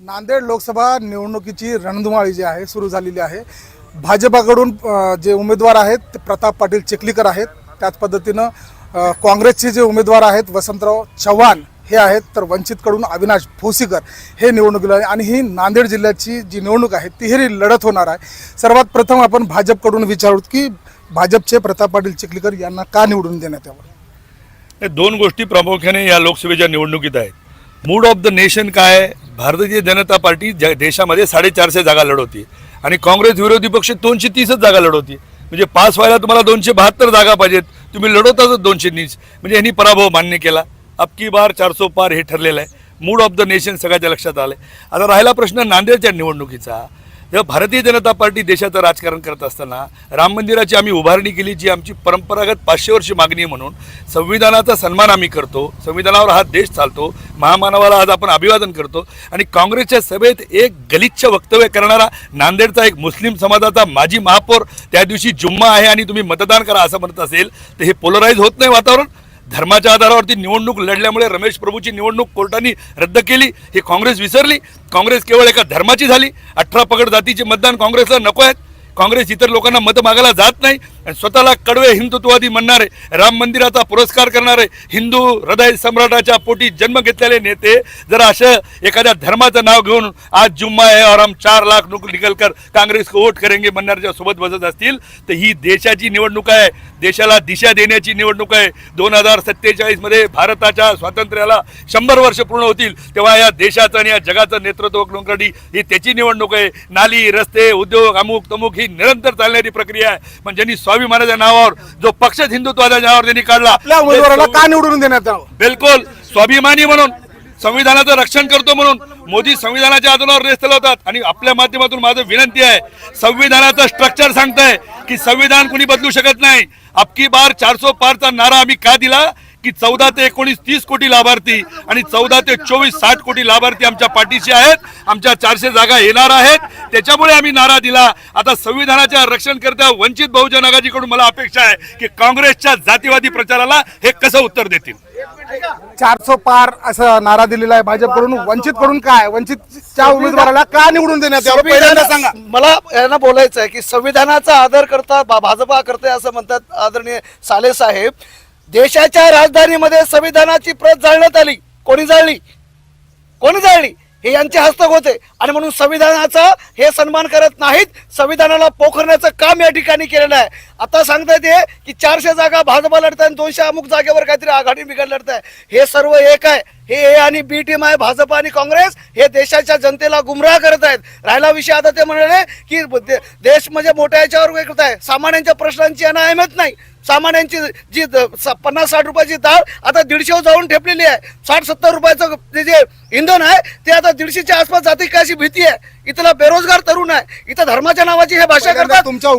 नांदेड लोकसभा निवडणुकीची रणधुमाळी जी आहे सुरू झालेली आहे. भाजपाकडून जे उमेदवार आहेत ते प्रताप पाटील चिखलीकर आहेत. त्याच पद्धतीनं काँग्रेसचे जे उमेदवार आहेत वसंतराव चव्हाण हे आहेत. तर वंचितकडून अविनाश भोसीकर हे निवडणुकीला आहे आणि ही नांदेड जिल्ह्याची जी निवडणूक आहे तिहेरी लढत होणार आहे. सर्वात प्रथम आपण भाजपकडून विचारू की भाजपचे प्रताप पाटील चिखलीकर यांना का निवडून देण्यात यावं? हे दोन गोष्टी प्रामुख्याने या लोकसभेच्या निवडणुकीत आहेत. मूड ऑफ द नेशन काय भारतीय जनता पार्टी ज देशामध्ये साडेचारशे जागा लढवती आणि काँग्रेस विरोधी पक्ष दोनशे तीसच जागा लढवती. म्हणजे पास व्हायला तुम्हाला दोनशे बहात्तर जागा पाहिजेत. तुम्ही लढवताच दोनशे तीस म्हणजे यांनी पराभव मान्य केला. अबकी बार चारसो पार हे ठरलेलं आहे. मूड ऑफ द नेशन सगळ्याच्या लक्षात आलं आहे आता राहिला प्रश्न नांदेडच्या निवडणुकीचा. तेव्हा भारतीय जनता पार्टी देशाचं राजकारण करत असताना राम मंदिराची आम्ही उभारणी केली जी आमची परंपरागत पाचशे वर्ष मागणी आहे म्हणून संविधानाचा सन्मान आम्ही करतो संविधानावर हा देश चालतो महामानवाला आज आपण अभिवादन करतो आणि काँग्रेसच्या सभेत एक गलिच्छ वक्तव्य करणारा नांदेडचा एक मुस्लिम समाजाचा माजी महापौर त्या दिवशी जुम्मा आहे आणि तुम्ही मतदान करा असं म्हणत असेल तर हे पोलराईज होत नाही वातावरण. धर्माच्या आधारावरती निवडणूक लढल्यामुळे रमेश प्रभूची निवडणूक कोर्टाने रद्द केली हे काँग्रेस विसरली. काँग्रेस केवळ एका धर्माची झाली. अठरा पगड जातीचे मतदान काँग्रेसला नको आहेत. काँग्रेस इतर लोकांना मतं मागायला जात नाही. स्वतःला कडवे हिंदुत्ववादी म्हणणारे राम मंदिराचा पुरस्कार करणारे हिंदू हृदय सम्राटाच्या पोटी जन्म घेतलेले नेते जर असं एखाद्या धर्माचं नाव घेऊन आज जुम्मा आहे और हम चार लाख लोक निकलकर काँग्रेस को वोट करेंगे म्हणणाऱ्या सोबत बसत असतील तर ही देशाची निवडणूक आहे. देशाला दिशा देण्याची निवडणूक आहे. दोन हजार सत्तेचाळीसमध्ये भारताच्या स्वातंत्र्याला शंभर वर्ष पूर्ण होतील तेव्हा या देशाचं आणि या जगाचं नेतृत्व करण्यासाठी ही त्याची निवडणूक आहे. नाली रस्ते उद्योग अमुक तमुक ही निरंतर चालणारी प्रक्रिया आहे. पण ज्यांनी स्वाभिमानाच्या नावावर जो पक्षच हिंदुत्वाच्या नावावर त्यांनी काढला आपल्या उमेदवाराला का निवडून देण्यात यावं? बिलकुल स्वाभिमानी म्हणून संविधानाचं रक्षण करतो म्हणून मोदी संविधानाच्या आधारावर रेस चालवतात आणि आपल्या माध्यमातून माझं विनंती आहे संविधानाचं स्ट्रक्चर सांगतंय की संविधान कुणी बदलू शकत नाही. अबकी बार चारसो पारचा नारा आम्ही का दिला? की चौदा ते एकोणीस तीस कोटी लाभार्थी आणि चौदा ते चोवीस साठ कोटी लाभार्थी आमच्या पाठीशी आहेत. आमच्या चारशे जागा येणार आहेत. त्याच्यामुळे आम्ही नारा दिला. आता संविधानाच्या रक्षणकर्त्या वंचित बहुजन आघाडीकडून मला अपेक्षा आहे की काँग्रेसच्या जातीवादी प्रचाराला हे कसं उत्तर देतील? चारसो पार असा नारा दिलेला आहे भाजपकडून. वंचित कडून काय? वंचितच्या उमेदवाराला का निवडून देण्यात यावं? पहिल्यांदा सांगा. मला यांना बोलायचं आहे की संविधानाचा आदर करता भाजपा करते असं म्हणतात आदरणीय साले साहेब. देशाच्या राजधानीमध्ये संविधानाची प्रत जाळण्यात आली. कोणी जाळली? कोणी जाळली? हे यांचे हस्तक होते. आणि म्हणून संविधानाचा हे सन्मान करत नाहीत. संविधानाला पोखरण्याचं काम या ठिकाणी केलेलं आहे. आता सांगता येते की चारशे जागा भाजपा लढत आहे दोनशे अमुक जागेवर काहीतरी आघाडी बिघड लढत आहे हे सर्व एक आहे. हे ए आणि बी टीम आहे भाजप आणि काँग्रेस. हे देशाच्या जनतेला गुमराह करत आहेत. राहिला विषय आता ते म्हणाले की देश म्हणजे मोठ्या याच्यावर हे करत आहे सामान्यांच्या प्रश्नांची यांना अहमियत नाही. सामान्यांची जी पन्नास साठ रुपयाची डाळ आता दीडशे जाऊन ठेपलेली आहे. साठ सत्तर रुपयाचं ते जे इंधन आहे ते आता दीडशेच्या आसपास जाते काय अशी भीती आहे? इथला बेरोजगार तरुण आहे. इथं धर्माच्या नावाची हे भाषा करतात. तुमच्या.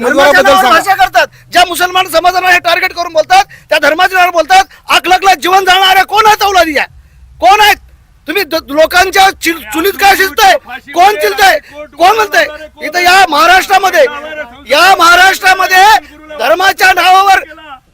भाषा करतात. ज्या मुसलमान समाजाला हे टार्गेट करून बोलतात त्या धर्माच्या नावावर बोलतात आख लाख लाख जीवन जाणाऱ्या कोण आहे तौलादी आहे कोण आहेत? तुम्ही लोकांच्या चिल- चुलीत काय शिजतंय? कोण चिलतंय? कोण म्हणतंय? इथं या महाराष्ट्रामध्ये या महाराष्ट्रामध्ये धर्माच्या नावावर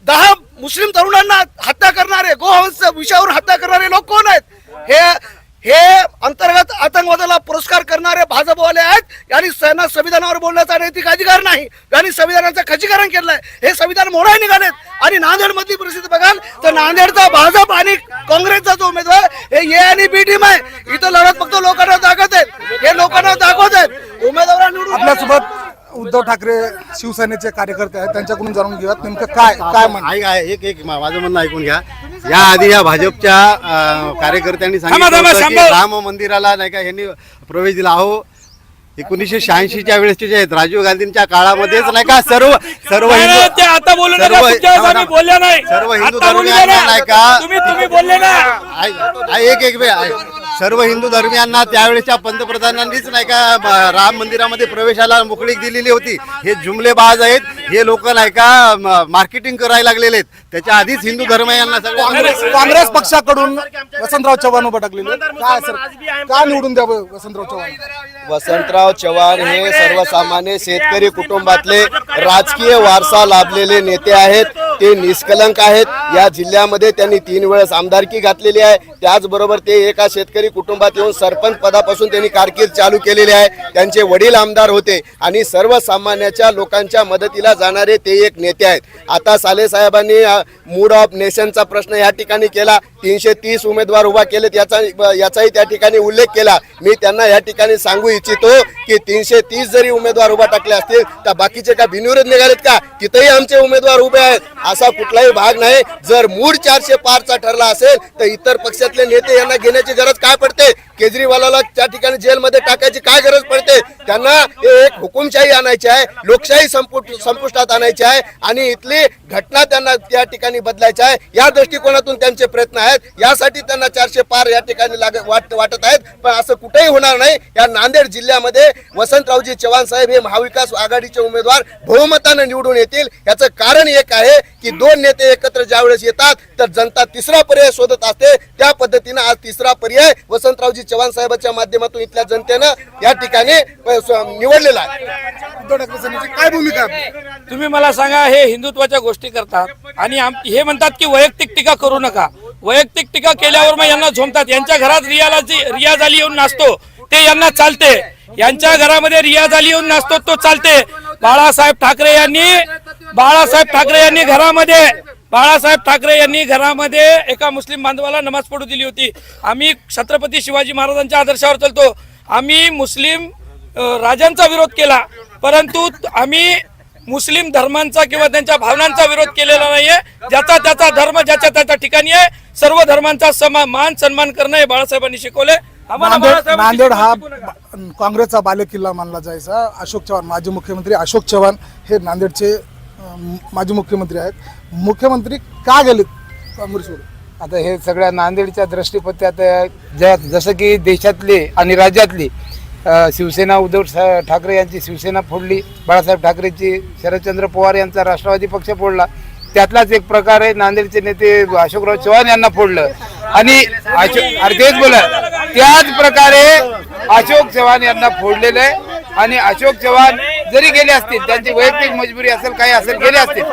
दहा मुस्लिम तरुणांना हत्या करणारे गोहंस विषयावर हत्या करणारे लोक कोण आहेत? हे हे अंतर्गत आतंकवादाला पुरस्कार करणारे भाजपवाले आहेत. यांनी त्यांना संविधानावर बोलण्याचा नैतिक अधिकार नाही. यांनी संविधानाचं खचीकरण केलंय. हे संविधान मोडाय निघालेत. आणि नांदेडमधली परिस्थिती बघाल तर नांदेडचा भाजप आणि काँग्रेसचा जो उमेदवार हे ए आणि बी टीम आहे. इथं लढत फक्त लोकांना दाखवत आहेत. हे लोकांना दाखवत आहेत. उमेदवार निवडून आपल्यासोबत उद्धव ठाकरे शिवसेनेचे कार्यकर्ते आहेत त्यांच्याकडून जाणून घेऊयात नेमकं काय काय म्हणणं ऐक आहे एक एक मा- माझं म्हणणं ऐकून घ्या या आधी या भाजपच्या अं, कार्यकर्त्यांनी सांगितलं होतं की. राम मंदिराला नाही का यांनी प्रवेश दिला अहो एकोणीसशे शहाऐंशीच्या वेळेसचे जे आहेत राजीव गांधींच्या काळामध्येच नाही का सर्व सर्व नाही, हिंदू ते आता बोलू नका सर्व- तुमच्या वेळेस थांबा, आम्ही थांबा. बोलले नाही सर्व हिंदू आता बोलू धर्मियांना नका. नाही का तुम्ही तुम्ही बोलले ना ऐक- ऐक- एक एक वेळ ऐक. सर्व हिंदू धर्मियांना त्यावेळेच्या पंतप्रधानांनीच नाही का राम मंदिरामध्ये प्रवेशाला मोकळीक दिलेली होती. हे जुमलेबाज आहेत. हे लोक नाही का मार्केटिंग करायला लागलेले आहेत. त्याच्या आधीच हिंदू धर्मियांना काँग्रेस सगळं काँग्रेस पक्षाकडून वसंतराव चव्हाण उभं टाकलेले काय सर? का निवडून द्यावं वसंतराव चव्हाण? वसंतराव चव्हाण हे सर्वसामान्य शेतकरी कुटुंबातले राजकीय वारसा लाभलेले नेते आहेत. ते निष्कलंक आहेत. या जिल्ह्यामध्ये त्यांनी तीन वेळेस आमदारकी घातलेली आहे. त्याचबरोबर ते एका शेतकरी कुटुंबात येऊन सरपंच पदापासून त्यांनी कारकीर्द चालू केलेली आहे. त्यांचे वडील आमदार होते. आणि सर्वसामान्याच्या लोकांच्या मदतीला जाणारे ते एक नेते आहेत. आता साले साहेबांनी मूड ऑफ नेशनचा प्रश्न या ठिकाणी केला. तीनशे तीस उमेदवार उभा केलेत याचा याचाही त्या ठिकाणी उल्लेख केला. मी त्यांना या ठिकाणी सांगू इच्छितो की तीनशे तीस जरी उमेदवार उभा टाकले असतील तर बाकीचे का बिनविरोध निघालेत का? तिथेही आमचे उमेदवार उभे आहेत. असा कुठलाही भाग नाही. जर मूड चारशे पारचा ठरला असेल तर इतर पक्षातले नेते यांना घेण्याची गरज काय पडते? केजरीवालाला त्या ठिकाणी जेलमध्ये टाकायची काय गरज पडते? त्यांना एक हुकुमशाही आणायची आहे लोकशाही संपुट संपुष्टात आणायची आहे आणि इथली घटना त्यांना त्या ठिकाणी बदलायची आहे. या दृष्टिकोनातून त्यांचे प्रयत्न आहेत. यासाठी त्यांना चारशे पार या ठिकाणी लाग वाट वाटत आहेत. पण असं कुठेही होणार नाही. या नांदेड जिल्ह्यामध्ये वसंतरावजी चव्हाण साहेब हे महाविकास आघाडीचे उमेदवार बहुमतानं निवडून येतील. याचं कारण एक आहे की दोन नेते एकत्र ज्यावेळेस येतात तर जनता तिसरा पर्याय शोधत असते. त्या पद्धतीनं आज तिसरा पर्याय वसंतरावजी चव्हाण साहेबांच्या माध्यमातून इथल्या जनतेनं या ठिकाणी निवडलेला आहे. उद्धव ठाकरे सेनेची काय भूमिका? आहे तुम्ही मला सांगा हे हिंदुत्वाच्या गोष्टी करतात आणि आम- हे म्हणतात की वैयक्तिक टीका करू नका. वैयक्तिक टीका केल्यावर मग यांना झोमतात यांच्या घरात रियाला रियाज अली येऊन नाचतो ते यांना चालते. यांच्या घरामध्ये रियाज अली येऊन नाचतो तो चालते. बाळासाहेब ठाकरे यांनी बाळासाहेब ठाकरे यांनी घरामध्ये बाळासाहेब ठाकरे यांनी घरामध्ये एका मुस्लिम बांधवाला नमाज पडू दिली होती. आम्ही छत्रपती शिवाजी महाराजांच्या आदर्शावर चालतो. आम्ही मुस्लिम राजांचा विरोध केला. परंतु आम्ही मुस्लिम धर्मांचा किंवा त्यांच्या भावनांचा विरोध केलेला नाहीये. ज्याचा त्याचा धर्म ज्याच्या त्याच्या ठिकाणी आहे सर्व धर्मांचा समा मान सन्मान करणं हे बाळासाहेबांनी शिकवले नांदेड हा काँग्रेसचा बालेकिल्ला मानला जायचा. अशोक चव्हाण माजी मुख्यमंत्री अशोक चव्हाण हे नांदेडचे माजी मुख्यमंत्री आहेत. मुख्यमंत्री का गेलेत काँग्रेसवर? आता हे सगळ्या नांदेडच्या दृष्टीपत्यात ज्या जसं की देशातले आणि राज्यातली अ, शिवसेना उद्धव सा ठाकरे यांची शिवसेना फोडली बाळासाहेब ठाकरेंची शरदचंद्र पवार यांचा राष्ट्रवादी पक्ष फोडला त्यातलाच एक प्रकार आहे नांदेडचे नेते अशोकराव चव्हाण यांना फोडलं. आणि अशोक अरे तेच बोला त्याच प्रकारे अशोक चव्हाण यांना फोडलेलं आहे. आणि अशोक चव्हाण जरी गेले असतील त्यांची वैयक्तिक मजबुरी असेल काही असेल गेले असतील.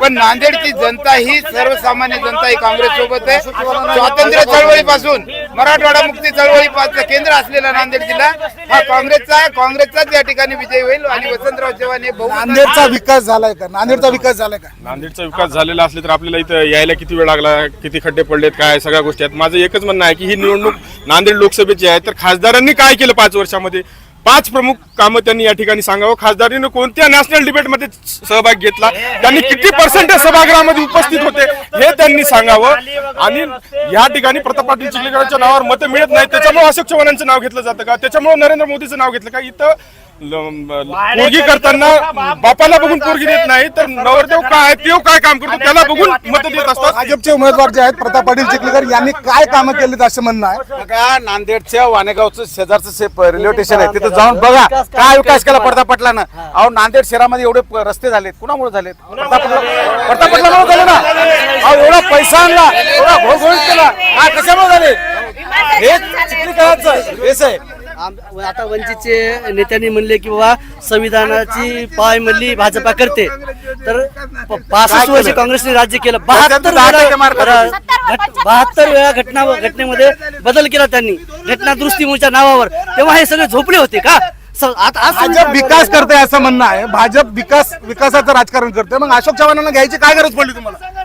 पण नांदेडची जनता ही सर्वसामान्य जनता ही काँग्रेस सोबत आहे. स्वातंत्र्य चळवळीपासून मराठवाडा मुक्ती चळवळीपासून केंद्र असलेला नांदेड जिल्हा हा काँग्रेसचा आहे. काँग्रेसचाच या ठिकाणी विजय होईल आणि वसंतराव चव्हाण हे नांदेडचा विकास झालाय का? नांदेडचा विकास झालाय का? नांदेडचा विकास झालेला असले तर आपल्याला इथं यायला किती वेळ लागला किती खड्डे पडलेत काय सगळ्या गोष्टी आहेत. माझं एकच म्हणणं आहे की ही निवडणूक नांदेड लोकसभेची आहे तर खासदारांनी काय केलं पाच वर्षामध्ये? पाच प्रमुख कामं त्यांनी या ठिकाणी सांगावं. खासदारांनी कोणत्या नॅशनल डिबेटमध्ये सहभाग घेतला? त्यांनी किती पर्सेंटेज सभागृहामध्ये उपस्थित होते? हे त्यांनी सांगावं. आणि या ठिकाणी प्रताप पाटील चिखलीकरांच्या नावावर मतं मिळत नाही. त्याच्यामुळे अशोक चव्हाणांचं नाव घेतलं जातं का? त्याच्यामुळे नरेंद्र मोदीचं नाव घेतलं का? इथं पोरगी करताना बापाला बघून पोरगी देत नाही तर नवरदेव काय आहे, देव काय काम करतो त्याला बघून मत देत असतात? भाजपचे उमेदवार जे आहेत प्रताप पाटील चिखलीकर यांनी काय कामं केलीत असं म्हणणं आहे? बघा नांदेडच्या वाणेगावचं शेजारचं से रेल्वे स्टेशन आहे तिथं जाऊन बघा काय विकास केला प्रताप पाटलानं. अहो नांदेड शहरामध्ये एवढे रस्ते झालेत कुणामुळे झालेत? प्रताप पाटला- प्रताप पाटलामुळे झाले ना? अहो एवढा पैसा आणला एवढा घोळघोळीत केला. काय कशामुळे झाले? हे चित्रीकरांचं हेच आहे आता वंचितचे नेत्यांनी म्हणले की बाबा संविधानाची पायमल्ली भाजपा करते. तर पासष्ट वर्ष काँग्रेसने राज्य केलं. बहात्तर बहात्तर वेळा घटना घटनेमध्ये बदल केला त्यांनी. घटना दुरुस्ती मोर्चा नावावर. तेव्हा हे सगळे झोपले होते का? स- आता आज भाजप विकास करते असं म्हणणं आहे. भाजप विकास विकासाचं राजकारण करते मग अशोक चव्हाणांना घ्यायची काय गरज पडली तुम्हाला?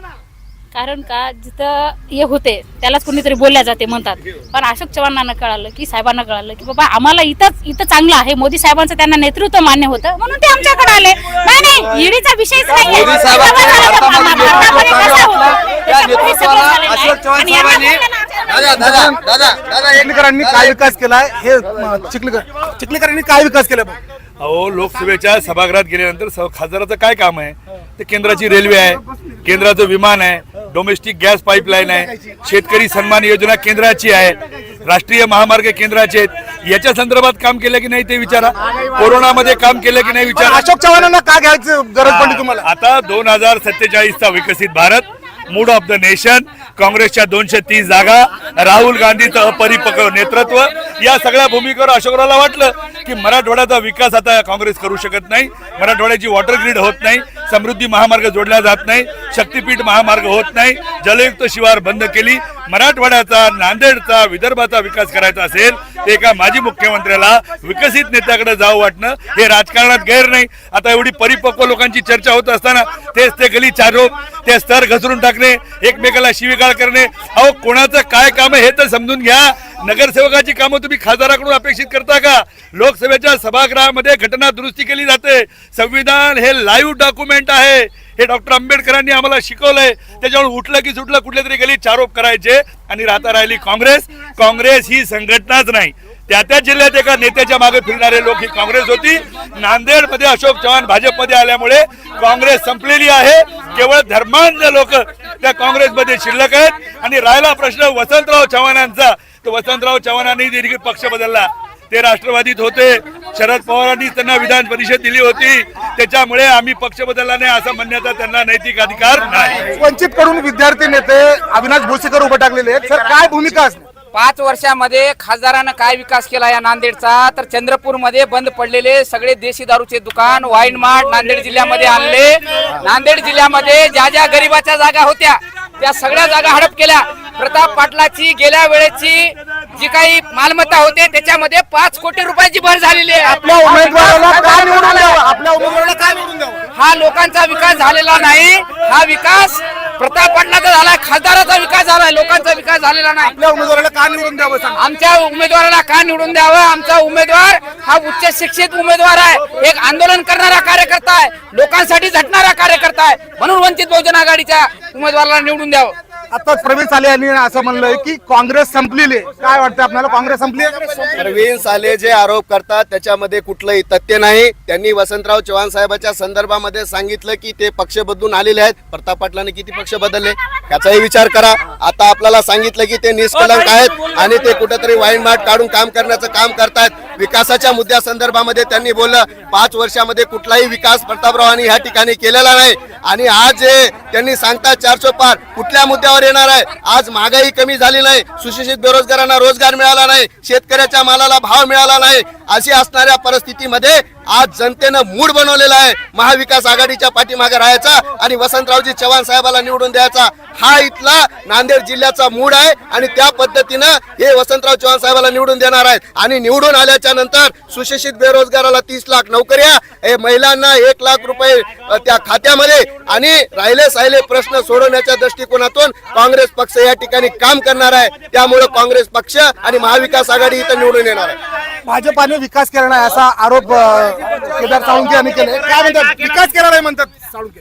कारण का जिथं हे होते त्यालाच कोणीतरी बोलल्या जाते म्हणतात पण अशोक चव्हाणांना कळालं की साहेबांना कळालं की बाबा आम्हाला इथंच इथं चांगलं आहे मोदी साहेबांचं त्यांना नेतृत्व मान्य होतं म्हणून ते आमच्याकडे आले नाही नाही ईडीचा विषयच नाहीये. मोदी साहेबांच्या तेव्हा झालं हातामध्ये आम्हाला. नेतृत्व आतापर्यंत चांगलं कसं आपलं. होतं? त्या त्याच्यामुळे सगळं नेतृत्वाला झालेलं आहे. अशोक चव्हाण आणि यांना साहेबांनी सांगा ना, दादा दादा दादा दादा एक चिखलीकरांनी काय विकास केलाय हे चिखलीकर चिखलीकरांनी काय विकास केलाय भाऊ? अहो लोकसभेच्या सभागृहात गेल्यानंतर स- खासदाराचं काय काम आहे? ते केंद्राची रेल्वे आहे केंद्राचं विमान आहे डोमेस्टिक गॅस पाईपलाईन आहे शेतकरी सन्मान योजना केंद्राची आहे राष्ट्रीय महामार्ग केंद्राचे आहेत. याच्या संदर्भात काम केलं की नाही ते विचारा. कोरोनामध्ये काम केलं की नाही विचारा. अशोक चव्हाणांना का घ्यायचं गरज पडली तुम्हाला? आता दोन हजार सत्तेचाळीसचा विकसित Bharat mood of the nation काँग्रेसच्या दोनशे तीस जागा राहुल गांधीचं अपरिपक्व नेतृत्व या सगळ्या भूमिकेवर अशोकरावला वाटलं की मराठवाड्याचा विकास आता काँग्रेस करू शकत नाही मराठवाड्याची वॉटर ग्रीड होत नाही समृद्धी महामार्ग जोडला जात नाही शक्तीपीठ महामार्ग होत नाही जलयुक्त शिवार बंद केली. मराठवाड्याचा नांदेडचा विदर्भाचा विकास करायचा असेल ते एका माजी मुख्यमंत्र्याला विकसित नेत्याकडे जावं वाटणं हे राजकारणात गैर नाही. आता एवढी परिपक्व लोकांची चर्चा होत असताना तेच ते गली चारो ते स्तर घसरून टाकणे एकमेकाला शिवीगाळ करणे. अहो कोणाचं काय काम आहे हे तर समजून घ्या. नगरसेवकाची कामं तुम्ही खासदाराकडून अपेक्षित करता का? लोकसभेच्या सभागृहामध्ये घटना दुरुस्ती केली जाते. संविधान हे लाईव्ह डॉक्युमेंट आहे. हे डॉक्टर आंबेडकरांनी आम्हाला शिकवलंय. त्याच्यावर उठलं की सुटलं कुठल्या तरी गली आरोप करायचे आणि राहता राहिली काँग्रेस. काँग्रेस ही संघटनाच नाही. त्या त्या जिल्ह्यात एका नेत्याच्या मागे फिरणारे लोक ही काँग्रेस होती. नांदेडमध्ये अशोक चव्हाण भाजपमध्ये आल्यामुळे काँग्रेस संपलेली आहे. केवळ धर्मांध लोक त्या काँग्रेसमध्ये शिल्लक आहेत. आणि राहिला प्रश्न वसंतराव चव्हाणांचा. तर वसंतराव चव्हाणांनी देखील पक्ष बदलला. ते राष्ट्रवादीत होते. शरद पवारांनी त्यांना विधान परिषद दिली होती. त्याच्यामुळे आम्ही पक्ष बदलला नाही असं म्हणण्याचा त्यांना नैतिक अधिकार नाही. वंचित कडून विद्यार्थी नेते अविनाश भोसीकर उभे टाकलेले आहेत. सर काय भूमिका असणार पाच वर्षामध्ये खासदारानं काय विकास केला या नांदेडचा? तर चंद्रपूरमध्ये बंद पडलेले सगळे देशी दारूचे दुकान वाईन मार्ट नांदेड जिल्ह्यामध्ये आणले. नांदेड जिल्ह्यामध्ये ज्या ज्या गरिबाच्या जागा होत्या त्या सगळ्या जागा हडप केल्या. प्रताप पाटलाची गेल्या वेळेची जी काही मालमत्ता होते त्याच्यामध्ये पाच कोटी रुपयाची भर झालेली आहे. आपल्या उमेदवाराला काय निवडून द्यावं? आपल्या उमेदवाराला काय निवडून द्यावं? हा लोकांचा विकास झालेला नाही. हा विकास प्रताप पाटलाचा झालाय खासदाराचा विकास झालाय लोकांचा विकास झालेला नाही. आपल्या उमेदवाराला काय निवडून द्यावं सांगा? आमच्या उमेदवाराला का निवडून द्यावं? आमचा उमेदवार हा उच्च शिक्षित उमेदवार आहे. एक आंदोलन करणारा कार्यकर्ता आहे. लोकांसाठी झटणारा कार्यकर्ता आहे. म्हणून वंचित बहुजन आघाडीच्या उमेदवाराला निवडून द्यावं. आताच प्रवीण साले यांनी असं म्हणलंय की काँग्रेस संपलेली. आहे काय वाटतं आपल्याला? काँग्रेस संपली आहे? प्रवीण साले जे आरोप करतात त्याच्यामध्ये कुठलंही तथ्य नाही. त्यांनी वसंतराव चव्हाण साहेबाच्या संदर्भामध्ये सांगितलं की ते पक्ष बदलून आलेले आहेत. प्रताप पाटलाने किती पक्ष बदलले? याचाही विचार करा. आता आपल्याला सांगितलं की ते निष्कलंक आहेत आणि ते कुठेतरी वाईन मार्ट काढून काम करण्याचं काम करतायत. विकासाच्या मुद्द्या संदर्भामध्ये त्यांनी बोललं पाच वर्षामध्ये कुठलाही विकास प्रतापरावांनी ह्या ठिकाणी केलेला नाही. आणि आज जे त्यांनी सांगतात चारशे पार कुठल्या मुद्द्यावर येणार आहे. आज महागाई कमी झाली नाही. सुशिक्षित बेरोजगारांना रोजगार मिळाला नाही. शेतकऱ्याच्या मालाला भाव मिळाला नाही. अशी असणाऱ्या परिस्थितीमध्ये आज जनतेनं मूड बनवलेला आहे. महाविकास आघाडीच्या पाठीमागे राहायचा आणि वसंतरावजी चव्हाण साहेबाला निवडून द्यायचा. हा इथला नांदेड जिल्ह्याचा मूड आहे आणि त्या पद्धतीनं हे वसंतराव चव्हाण साहेबाला निवडून देणार आहेत. आणि निवडून आल्याच्यानंतर सुशिक्षित बेरोजगाराला तीस लाख नोकऱ्या हे महिलांना एक लाख रुपये त्या खात्यामध्ये आणि राहिले साहिले प्रश्न सोडवण्याच्या दृष्टिकोनातून काँग्रेस पक्ष या ठिकाणी काम करणार आहे. त्यामुळे काँग्रेस पक्ष आणि महाविकास आघाडी इथं निवडून येणार आहे. भाजपाने विकास केला नाही असा आरोप केदार साळुंके यांनी केले. काय म्हणतात? विकास केला नाही म्हणतात. साळुंके.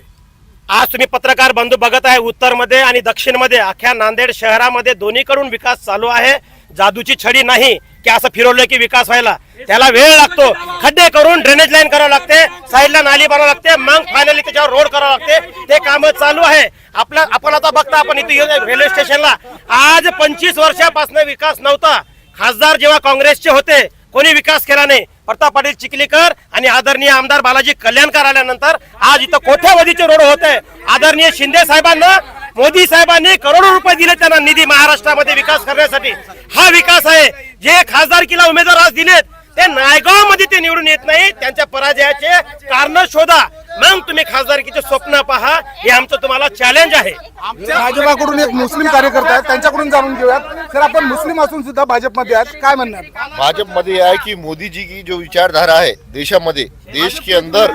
आज तुम्ही पत्रकार बंधू बघत आहे उत्तरमध्ये आणि दक्षिणमध्ये. अख्ख्या नांदेड शहरामध्ये दोन्हीकडून विकास चालू आहे. जादूची छडी नाही की असं फिरवलं की विकास व्हायला. त्याला वेळ लागतो. खड्डे करून ड्रेनेज लाईन करावं लागते. साईडला नाली बनावं लागते. मग फायनली त्याच्यावर रोड करावं लागते. ते काम चालू आहे. आपलं आपण आता बघता आपण इथे येऊ रेल्वे स्टेशनला आज पंचवीस वर्षापासून विकास नव्हता. खासदार जेव्हा काँग्रेसचे होते कोणी विकास केला नाही. प्रताप पाटील चिखलीकर आणि आदरणीय आमदार बालाजी कल्याणकर आल्यानंतर आज इथं कोठ्यावधीचे रोड होत आहे. आदरणीय शिंदे साहेबांना मोदी साहेबांनी करोडो रुपये दिले त्यांना निधी महाराष्ट्रामध्ये विकास करण्यासाठी. हा विकास आहे. जे खासदारकीला उमेदवार आज दिलेत ते नायगावमध्ये ते निवडून येत नाही. त्यांच्या पराजयाचे कारण शोधा. मग तुम्ही खासदारकीचे स्वप्न पहा. हे आमचं तुम्हाला चॅलेंज आहे. भाजपाकडून एक मुस्लिम कार्यकर्ता आहेत त्यांच्याकडून जाणून घेऊयात. सर आपण मुस्लिम असून सुद्धा भाजपमध्ये आहात. काय म्हणणार? भाजपमध्ये यह है कि मोदी जी की जो विचारधारा है देशामध्ये देश के अंदर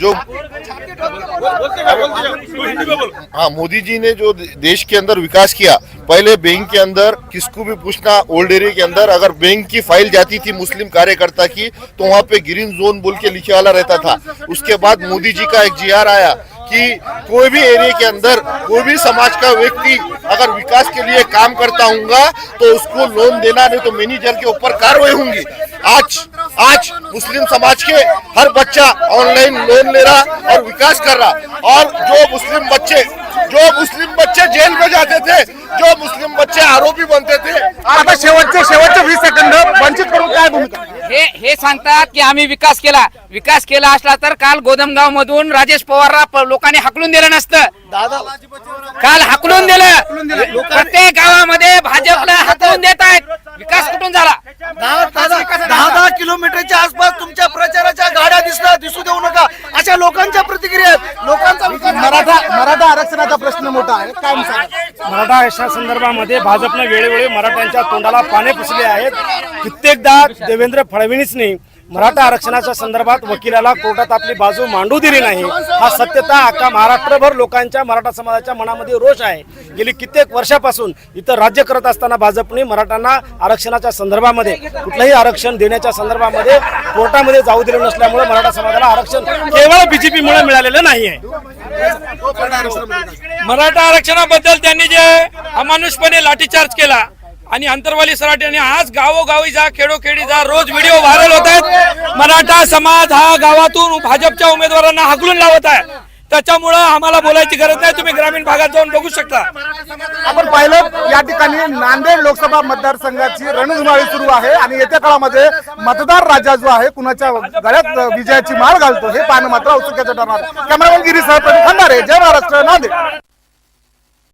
जो हाँ मोदी जी ने जो देश के अंदर विकास किया पहले बैंक के अंदर किसको भी पूछना ओल्ड एरिया के अंदर अगर बैंक की फ़ाइल जाती थी मुस्लिम कार्यकर्ता की तो वहाँ पे ग्रीन जोन बोल के लिखे वाला रहता था। उसके बाद मोदी जी का एक जीआर आया कि कोई भी एरिया के अंदर कोई भी समाज का व्यक्ति अगर विकास के लिए काम करता होगा तो उसको लोन देना, नहीं तो मैनेजर के ऊपर कार्रवाई होंगी। आज आज मुस्लिम समाज के हर बच्चा ऑनलाइन लोन ले रहा और विकास कर रहा। और जो मुस्लिम बच्चे, जो मुस्लिम बच्चे जेल में जाते थे, जो मुस्लिम बच्चे आरोपी बनते थे शेवटचे शेवटचे वीस सेकंद, वंचित भूमिका? हे हे सांगतात की आम्ही विकास केला. विकास केला असला तर काल गोदमगाव मधून राजेश पवारला लोकांनी हाकलून दिलं नसतं. काल हाकलून दिलं. प्रत्येक गावामध्ये भाजपला हाकलून देत आहेत. विकास कुठून झाला? दहा दहा किलोमीटरच्या आसपास तुमच्या प्रचाराच्या गाड्या दिसतात दिसू देऊ नका. अशा लोकांच्या प्रतिक्रिया लोकांचा काय सांगा मराठा आरक्षणा संदर्भामध्ये भाजपनं वेळोवेळी मराठ्यांच्या तोंडाला पाने पुसले आहेत. कित्येकदा देवेंद्र फडणवीसनी मराठा आरक्षणाच्या संदर्भात वकिलाला कोर्टात आपली बाजू मांडू दिली नाही. हा सत्यता आता महाराष्ट्रभर लोकांच्या मराठा समाजाच्या मनामध्ये रोष आहे. गेली कित्येक वर्षापासून इथं राज्य करत असताना भाजपने मराठ्यांना आरक्षणाच्या संदर्भामध्ये कुठलंही आरक्षण देण्याच्या संदर्भामध्ये कोर्टामध्ये जाऊ दिलं नसल्यामुळे मराठा समाजाला आरक्षण केवळ बीजेपीमुळे मिळालेलं नाही आहे. मराठा आरक्षणाबद्दल त्यांनी जे अमानुषपणे लाठीचार्ज केला आणि अंतरवाली सराटे आणि आज गावोगावी जा खेडोखेडी जा रोज व्हिडिओ व्हायरल होत आहेत. मराठा समाज हा गावातून भाजपच्या उमेदवारांना हाकलून लावत आहे. त्याच्यामुळं आम्हाला बोलायची गरज नाही. तुम्ही ग्रामीण भागात जाऊन बघू शकता. आपण पाहिलं या ठिकाणी नांदेड लोकसभा मतदारसंघाची रणधुमाळी सुरू आहे आणि येत्या काळामध्ये मतदार राजा जो आहे कुणाच्या गळ्यात विजयाची माळ घालतो हे पाहणं मात्र औत्सुक्याचं ठरणार. कॅमेरामॅन गिरीश प्रदीप खंडारे जय महाराष्ट्र नांदेड.